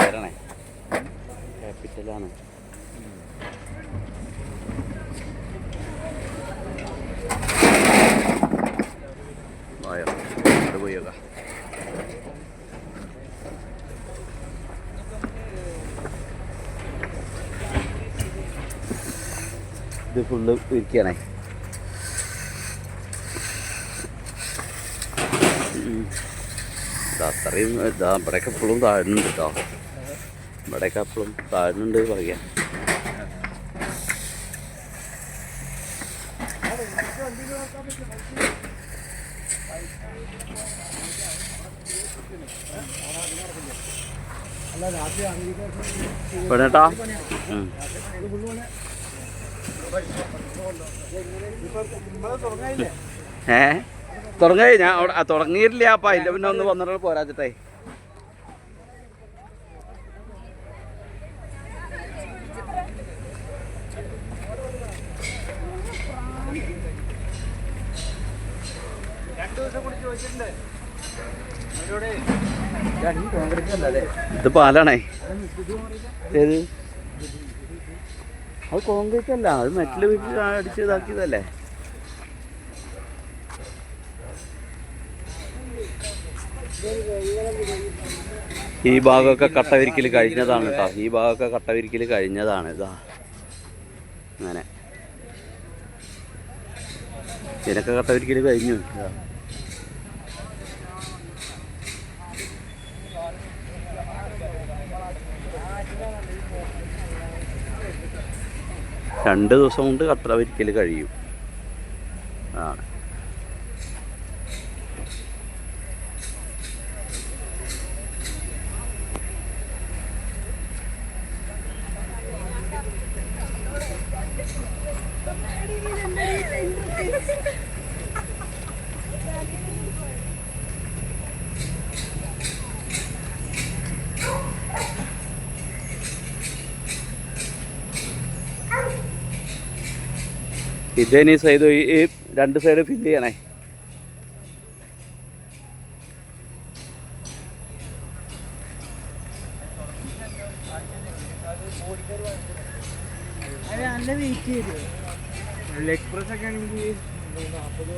വരണേ. ക്യാപിറ്റലാണ് വായോ അവിടെ പോയി നോക്കാം. ഇത് ഫുള്ള് ഇരിക്കണേ അത്രയും ഇതാ ഇവിടെയൊക്കെ എപ്പോഴും താഴുന്നുണ്ട് കേട്ടോ ഇവിടെയൊക്കെ എപ്പോഴും താഴുന്നുണ്ട് പറയാം പെണ്ണേട്ടാ. ഏ? തുടങ്ങി ഞാൻ അവിടെ തുടങ്ങിയിട്ടില്ല അപ്പം അതിന്റെ പിന്നെ ഒന്ന് വന്നിട്ട് പോരാച്ചിട്ടേ ഇത് പാലാണേ. ഏത്? അത് കോൺക്രീറ്റ് അല്ല അത് മെറ്റൽ അടിച്ച് ഇതാക്കിയതല്ലേ? ഈ ഭാഗമൊക്കെ കട്ടവിരിക്കൽ കഴിഞ്ഞതാണ് കേട്ടോ ഈ ഭാഗമൊക്കെ കട്ടവിരിക്കൽ കഴിഞ്ഞതാണ് ഇതാ അങ്ങനെ. ഇതിനൊക്കെ കട്ടവിരിക്കൽ കഴിഞ്ഞു. രണ്ട് ദിവസം കൊണ്ട് കട്ടവിരിക്കൽ കഴിയും. ആണ്. ഇതേനി സൈഡ് ഈ രണ്ട് സൈഡ് ഫില്ല് ചെയ്യണേ. നല്ല വെയിറ്റ് ചെയ്തു എക്സ്പ്രസ് ഒക്കെ ആണെങ്കിൽ നാൽപ്പത്